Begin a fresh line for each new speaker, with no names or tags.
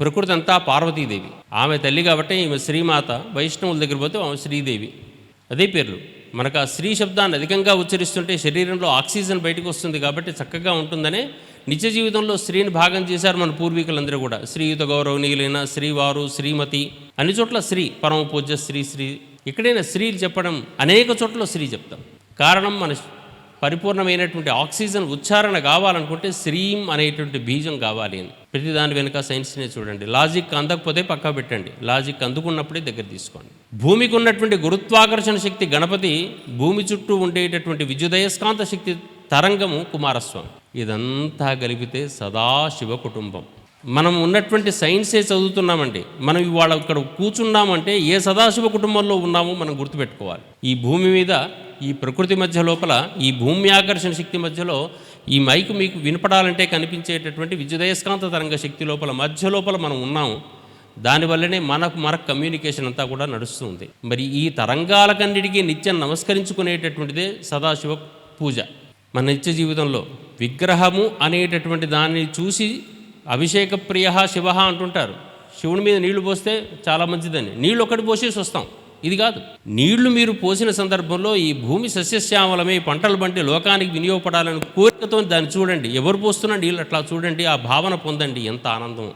ప్రకృతి అంతా పార్వతీదేవి. ఆమె తల్లి కాబట్టి ఈమె శ్రీమాత వైష్ణవుల దగ్గర పోతే ఆమె శ్రీదేవి. అదే పేర్లు. మనకు ఆ స్త్రీ శబ్దాన్ని అధికంగా ఉచ్చరిస్తుంటే శరీరంలో ఆక్సిజన్ బయటకు వస్తుంది కాబట్టి చక్కగా ఉంటుందనే నిత్య జీవితంలో స్త్రీని భాగం చేశారు మన పూర్వీకులందరూ కూడా. శ్రీయుత గౌరవనీయులైన శ్రీవారు శ్రీమతి అన్ని చోట్ల శ్రీ పరమ పూజ్య శ్రీ. శ్రీ ఎక్కడైనా స్త్రీలు చెప్పడం అనేక చోట్ల స్త్రీ చెప్తాం. కారణం మన పరిపూర్ణమైనటువంటి ఆక్సిజన్ ఉచ్చారణ కావాలనుకుంటే శ్రీం అనేటువంటి బీజం కావాలి అని. ప్రతి దాని వెనుక సైన్స్నే చూడండి. లాజిక్ అందకపోతే పక్కా పెట్టండి. లాజిక్ అందుకున్నప్పుడే దగ్గర తీసుకోండి. భూమికి ఉన్నటువంటి గురుత్వాకర్షణ శక్తి గణపతి భూమి చుట్టూ ఉండేటటువంటి విద్యుదయస్కాంత శక్తి తరంగము కుమారస్వామి. ఇదంతా కలిపితే సదాశివ కుటుంబం. మనం ఉన్నటువంటి సైన్సే చదువుతున్నామండి. మనం ఇవాళ ఇక్కడ కూర్చున్నామంటే ఏ సదాశివ కుటుంబంలో ఉన్నామో మనం గుర్తుపెట్టుకోవాలి. ఈ భూమి మీద ఈ ప్రకృతి మధ్య లోపల ఈ భూమి ఆకర్షణ శక్తి మధ్యలో ఈ మైక్ మీకు వినపడాలంటే కనిపించేటటువంటి విద్యుదయస్కాంత తరంగ శక్తి లోపల మధ్య లోపల మనం ఉన్నాము. దానివల్లనే మనకు మన కమ్యూనికేషన్ అంతా కూడా నడుస్తుంది. మరి ఈ తరంగాలకన్నిటికీ నిత్యం నమస్కరించుకునేటటువంటిదే సదాశివ పూజ. మన నిత్య జీవితంలో విగ్రహము అనేటటువంటి దాన్ని చూసి అభిషేక ప్రియ శివ అంటుంటారు. శివుని మీద నీళ్ళు పోస్తే చాలా మంచిదని. నీళ్ళు ఒకటి పోసేసి వస్తాం. ఇది కాదు. నీళ్ళు మీరు పోసిన సందర్భంలో ఈ భూమి సస్యశ్యామలమే పంటలు బండి లోకానికి వినియోగపడాలని కోరికతో దాన్ని చూడండి. ఎవరు పోస్తున్నా నీళ్ళు అట్లా చూడండి. ఆ భావన పొందండి. ఎంత ఆనందం.